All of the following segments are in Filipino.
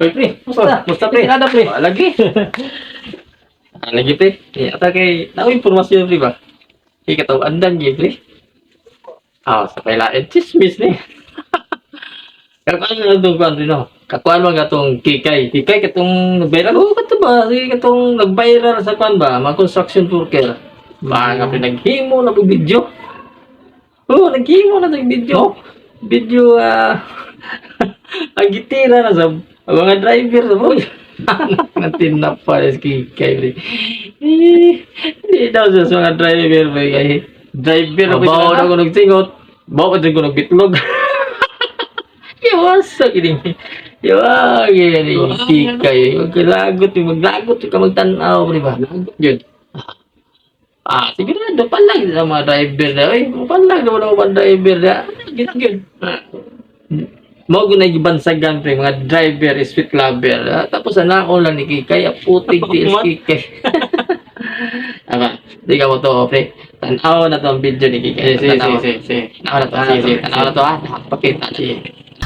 Oy, pre. Musta? Musta, pre? Ada, pre. Ah, Lagi. Ah, lagi, pre. Eh, ata kay, na informasyon, pre ba? Kay kataw, andan, gi, pre. Ah, sa pailain. Chismis, ni. Kakuan na itong kuan, no? Kakuan man katong kikay. Kikay, katong nag-viral. Oo, kato ba? Sige, katong nag-viral sa kuan ba? Mga construction worker. Mga pre, naghimo na po video. Oo, naghimo na ng video. Video, ah, ang gitira na sa mga driver sa boy. Natin na pala si Kay, pre. Eh, Hindi daw sa mga driver, pre. Kay driver na Mabaw pa ako nagsingot. Bawa pa din ko nagbitlog. Iwasa kining. Yawa, gini. Kikay. Huwag ka lagot. Maglagot ka magtanaw, pre ba? Lagot yun. Ah, sigurado palag sa mga driver na. Ay, palag naman ako mga driver na. Gina, gina. Ah. Mo ko nagibansagan pre mga driver street lover. Ah, tapos ana ko lang ni Kikay, ah, putik di is Kikay. Aba, di ka mo to pre. Tanaw na to ang video ni Kikay. Si, si, Tanaw. si, si. Tanaw na to. Si, si, Tanaw na to ah. Nakapakita na.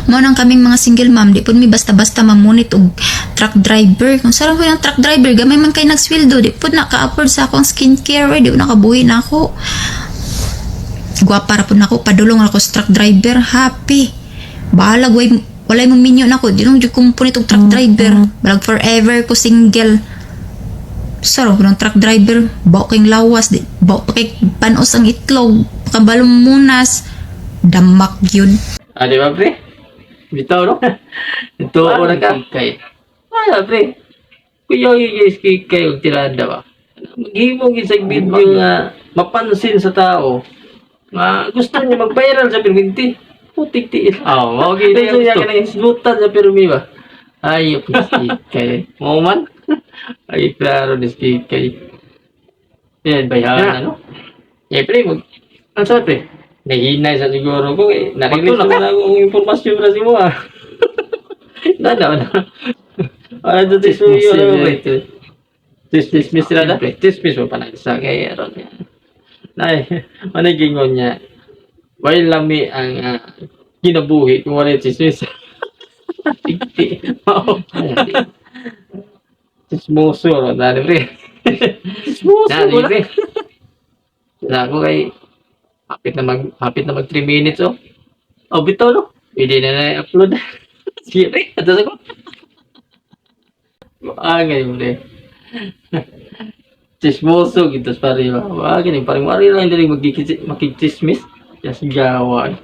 Mo nang kaming mga single mom, di pud mi basta-basta mamunit og truck driver. Kung sarang ko yung truck driver, gamay man kay nagsweldo, di pud naka-afford sa akong skincare, di pud nakabuhi na ako. Gwapa ra pud nako, padulong ako sa truck driver, happy. Balag way walay mo minyo nako, di nung jud kong punit og truck driver. Balag forever ko single. Sarong ko ng truck driver, bawa kayong lawas, di, bawa pa kay panos ang itlog, kabalong munas, damak yun. Ah, di ba pre? Bitaw no? Ito ako na ka. Kikay. Ah, pre. Kuya yung Kikay og tirada ba? Maghimog sa video nga mapansin sa tao. Nga gusto niya mag-viral sa perminti. Putik tiil. Oh, okay. Ito niya ka nang islutan sa permi ba? Ayok ni Kikay. Mo man? Ay, klaro ni Kikay. Yan, Bayaran, ano? Eh, pre, mag... Ano sa pre? Nahinay sa siguro ko eh. Magtulak ko na akong impormasyon na si mo ah. Nada, wala. Wala ito tisuyo na mo pre. Tismis sila na. Tismis mo pa na sa kay Aaron. Nay, managingon niya. Way lami ang ah, kinabuhi kung wala yung tismis. Tigti. Mao. Tismoso, no? Dali pre. Tismoso, Dali pre. Wala ko kay Hapit na mag hapit na mag 3 minutes oh. Oh, bitaw no. Pwede na na i-upload. Sige, atas ako. Ah, ngayon pre. Chismoso gitu pare ba. Wah, gani parang mari lang dili magkikis makikismis. Yes, gawa.